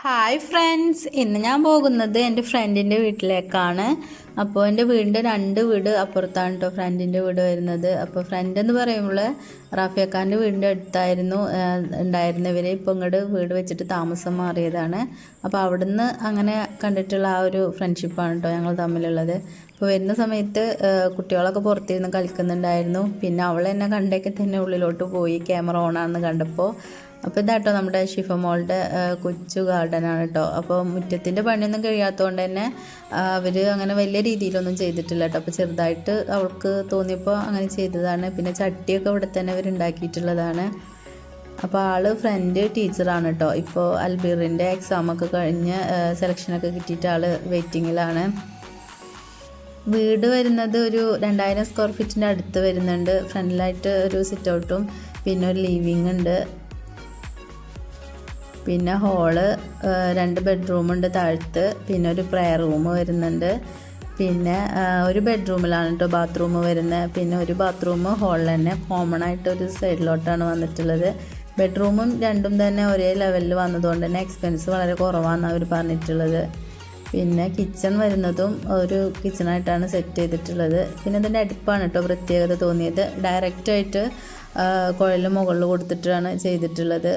Hi friends ഇന്ന് ഞാൻ പോകുന്നത് എന്റെ ഫ്രണ്ടിന്റെ വീട്ടിലേക്കാണ്. അപ്പോൾ എന്റെ വീടിന്റെ രണ്ട് വീട് അപ്പുറത്താണ് കേട്ടോ ഫ്രണ്ടിന്റെ വീട് വരുന്നത്. അപ്പോൾ ഫ്രണ്ട് എന്ന് പറയുമ്പോൾ റാഫിയക്കാന്റെ വീടിന്റെ അടുത്തായിരുന്നു. ഉണ്ടായിരുന്നവർ ഇപ്പോൾ ഇങ്ങോട്ട് വീട് വെച്ചിട്ട് താമസം മാറിയതാണ്. അപ്പോൾ അവിടുന്ന് അങ്ങനെ കണ്ടിട്ടുള്ള ആ ഒരു ഫ്രണ്ട്ഷിപ്പാണ് കേട്ടോ ഞങ്ങൾ തമ്മിലുള്ളത്. അപ്പോൾ വരുന്ന സമയത്ത് കുട്ടികളൊക്കെ പുറത്തിരുന്ന് കളിക്കുന്നുണ്ടായിരുന്നു. പിന്നെ അവൾ എന്നെ കണ്ടേക്കെ തന്നെ ഉള്ളിലോട്ട് പോയി. ക്യാമറ ഓണാണെന്ന് കണ്ടപ്പോൾ അപ്പോൾ ഇതാട്ടോ നമ്മുടെ ഷിഫ മോളുടെ കൊച്ചു ഗാർഡനാണ് കേട്ടോ അപ്പോൾ മുറ്റത്തിന്റെ പണിയൊന്നും കഴിയാത്തതുകൊണ്ട് തന്നെ അവർ അങ്ങനെ വലിയ രീതിയിലൊന്നും ചെയ്തിട്ടില്ല കേട്ടോ അപ്പോൾ ചെറുതായിട്ട് അവൾക്ക് തോന്നിയപ്പോൾ അങ്ങനെ ചെയ്തതാണ്. പിന്നെ ചട്ടിയൊക്കെ ഇവിടെ തന്നെ അവർ ഉണ്ടാക്കിയിട്ടുള്ളതാണ്. അപ്പോൾ ആൾ ഫ്രണ്ട് ടീച്ചറാണ് കേട്ടോ ഇപ്പോൾ അൽബീറിന്റെ എക്സാമൊക്കെ കഴിഞ്ഞ് സെലക്ഷനൊക്കെ കിട്ടിയിട്ട് ആൾ വെയിറ്റിങ്ങിലാണ് വീട് വരുന്നത് ഒരു രണ്ടായിരം സ്ക്വയർ ഫീറ്റിന്റെ അടുത്ത് വരുന്നുണ്ട്. ഫ്രണ്ടിലായിട്ട് ഒരു സിറ്റ് ഔട്ടും പിന്നെ ഒരു ലീവിങ് ഉണ്ട്. പിന്നെ ഹോൾ രണ്ട് ബെഡ്റൂമുണ്ട് താഴത്ത് പിന്നെ ഒരു പ്രയർ റൂം വരുന്നുണ്ട്. പിന്നെ ഒരു ബെഡ്റൂമിലാണ് കേട്ടോ ബാത്റൂം വരുന്നത് പിന്നെ ഒരു ബാത്റൂം ഹോളിൽ തന്നെ കോമൺ ആയിട്ട് ഒരു സൈഡിലോട്ടാണ് വന്നിട്ടുള്ളത്. ബെഡ്റൂമും രണ്ടും തന്നെ ഒരേ ലെവലിൽ വന്നതുകൊണ്ട് തന്നെ എക്സ്പെൻസ് വളരെ കുറവാണെന്ന് അവർ പറഞ്ഞിട്ടുള്ളത്. പിന്നെ കിച്ചൺ വരുന്നതും ഒരു കിച്ചണായിട്ടാണ് സെറ്റ് ചെയ്തിട്ടുള്ളത്. പിന്നെ ഇതിന്റെ അടുപ്പാണ് കേട്ടോ പ്രത്യേകത തോന്നിയത്. ഡയറക്റ്റായിട്ട് കുഴൽ മുകളിൽ കൊടുത്തിട്ടാണ് ചെയ്തിട്ടുള്ളത്.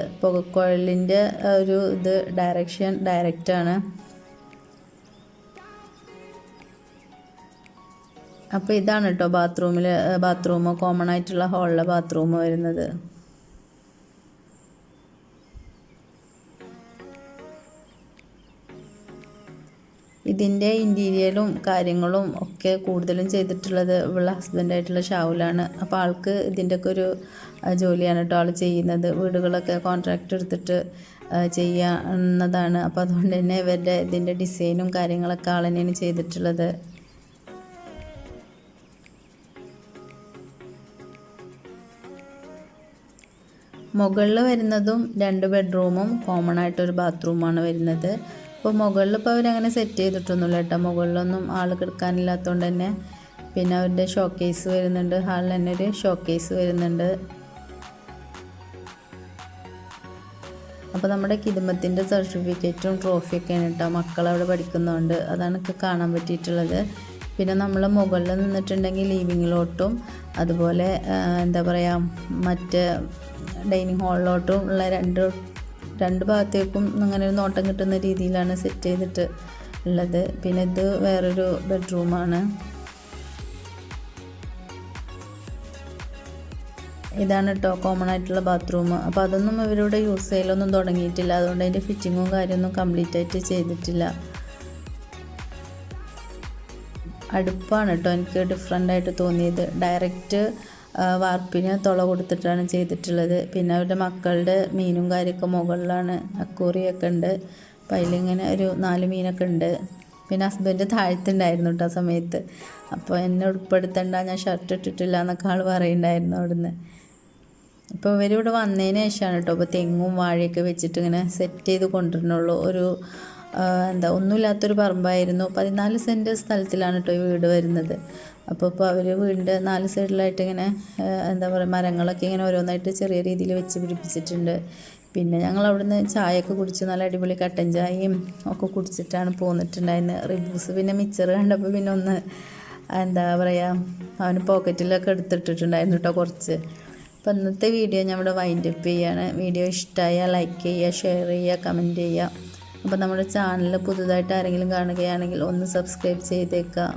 കുഴലിന്റെ ഒരു ഇത് ഡയറക്ഷൻ ഡയറക്റ്റാണ് അപ്പോൾ ഇതാണ് കേട്ടോ ബാത്റൂമിൽ ബാത്റൂം കോമൺ ആയിട്ടുള്ള ഹാളിലെ ബാത്റൂം വരുന്നത്. ഇതിന്റെ ഇന്റീരിയലും കാര്യങ്ങളും ഒക്കെ കൂടുതലും ചെയ്തിട്ടുള്ളത് ഇവളുടെ ഹസ്ബൻഡായിട്ടുള്ള ഷാവുലാണ്. അപ്പോൾ ആൾക്ക് ഇതിന്റെയൊക്കെ ഒരു ജോലിയാണ് കേട്ടോ ആൾ ചെയ്യുന്നത്. വീടുകളൊക്കെ കോൺട്രാക്റ്റ് എടുത്തിട്ട് ചെയ്യാവുന്നതാണ്. അപ്പോൾ അതുകൊണ്ട് തന്നെ ഇവരുടെ ഇതിന്റെ ഡിസൈനും കാര്യങ്ങളൊക്കെ ആൾ തന്നെയാണ് ചെയ്തിട്ടുള്ളത്. മുകളിൽ വരുന്നതും രണ്ട് ബെഡ്റൂമും കോമൺ ആയിട്ടൊരു ബാത്റൂമാണ് വരുന്നത്. അപ്പോൾ മുകളിൽ ഇപ്പോൾ അവരങ്ങനെ സെറ്റ് ചെയ്തിട്ടൊന്നുമില്ല കേട്ടോ. മുകളിലൊന്നും ആൾ കിടക്കാനില്ലാത്തതുകൊണ്ട് തന്നെ പിന്നെ അവരുടെ ഷോ കേസ് വരുന്നുണ്ട്. ഹാളിൽ തന്നെ ഒരു ഷോ കേസ് വരുന്നുണ്ട്. അപ്പോൾ നമ്മുടെ കിതുമത്തിന്റെ സർട്ടിഫിക്കറ്റും ട്രോഫിയൊക്കെയാണ് കേട്ടോ മക്കളവിടെ പഠിക്കുന്നതുകൊണ്ട് അതാണ് കാണാൻ പറ്റിയിട്ടുള്ളത്. പിന്നെ നമ്മൾ മുകളിൽ നിന്നിട്ടുണ്ടെങ്കിൽ ലീവിങ്ങിലോട്ടും അതുപോലെ എന്താ പറയുക മറ്റ് ഡൈനിങ് ഹാളിലോട്ടും ഉള്ള രണ്ട് രണ്ട് ഭാഗത്തേക്കും അങ്ങനെ ഒരു നോട്ടം കിട്ടുന്ന രീതിയിലാണ് സെറ്റ് ചെയ്തിട്ട് ഉള്ളത്. പിന്നെ ഇത് വേറൊരു ബെഡ്റൂമാണ് ഇതാണ് കേട്ടോ കോമൺ ആയിട്ടുള്ള ബാത്റൂം അപ്പോൾ അതൊന്നും ഇവരിവിടെ യൂസ് ചെയ്യലൊന്നും തുടങ്ങിയിട്ടില്ല. അതുകൊണ്ട് അതിന്റെ ഫിറ്റിങ്ങും കാര്യമൊന്നും കംപ്ലീറ്റ് ആയിട്ട് ചെയ്തിട്ടില്ല. അടുപ്പാണ് കേട്ടോ എനിക്ക് ഡിഫറെന്റ് ആയിട്ട് തോന്നിയത്. ഡയറക്റ്റ് വാർപ്പിന് തുള കൊടുത്തിട്ടാണ് ചെയ്തിട്ടുള്ളത്. പിന്നെ അവരുടെ മക്കളുടെ മീനും കാര്യമൊക്കെ മുകളിലാണ്. അക്കൂറിയൊക്കെ ഉണ്ട്. അപ്പം അതിലിങ്ങനെ ഒരു നാല് മീനൊക്കെ ഉണ്ട്. പിന്നെ ഹസ്ബൻഡ് താഴ്ത്തുണ്ടായിരുന്നു കേട്ടോ ആ സമയത്ത്. അപ്പോൾ എന്നെ ഉൾപ്പെടുത്തണ്ട ഞാൻ ഷർട്ട് ഇട്ടിട്ടില്ല എന്നൊക്കെ ആൾ പറയുന്നുണ്ടായിരുന്നു അവിടുന്ന്. ഇപ്പോൾ ഇവരിവിടെ വന്നതിന് ശേഷമാണ് കേട്ടോ. ഇപ്പോൾ തെങ്ങും വാഴയൊക്കെ വെച്ചിട്ട് ഇങ്ങനെ സെറ്റ് ചെയ്ത് കൊണ്ടുവരണുള്ളൂ ഒരു എന്താ ഒന്നുമില്ലാത്തൊരു പറമ്പായിരുന്നു. പതിനാല് സെന്റ് സ്ഥലത്തിലാണ് കേട്ടോ ഈ വീട് വരുന്നത്. അപ്പോൾ ഇപ്പോൾ അവർ വീടിന്റെ നാല് സൈഡിലായിട്ട് ഇങ്ങനെ എന്താ പറയുക മരങ്ങളൊക്കെ ഇങ്ങനെ ഓരോന്നായിട്ട് ചെറിയ രീതിയിൽ വെച്ച് പിടിപ്പിച്ചിട്ടുണ്ട്. പിന്നെ ഞങ്ങൾ അവിടുന്ന് ചായയൊക്കെ കുടിച്ച് നല്ല അടിപൊളി കട്ടൻ ചായയും ഒക്കെ കുടിച്ചിട്ടാണ് പോന്നിട്ടുണ്ടായിരുന്നത് റിബൂസ് പിന്നെ മിച്ചർ കണ്ടപ്പോൾ പിന്നെ ഒന്ന് എന്താ പറയുക അവന് പോക്കറ്റിലൊക്കെ എടുത്തിട്ടിട്ടുണ്ടായിരുന്നു കേട്ടോ കുറച്ച്. അപ്പോൾ ഇന്നത്തെ വീഡിയോ ഞാൻ ഇവിടെ വൈൻഡപ്പ് ചെയ്യാണ്. വീഡിയോ ഇഷ്ടമായാൽ ലൈക്ക് ചെയ്യുക ഷെയർ ചെയ്യുക കമന്റ് ചെയ്യുക. അപ്പോൾ നമ്മുടെ ചാനൽ പുതുതായിട്ട് ആരെങ്കിലും കാണുകയാണെങ്കിൽ ഒന്ന് സബ്സ്ക്രൈബ് ചെയ്തേക്കാം.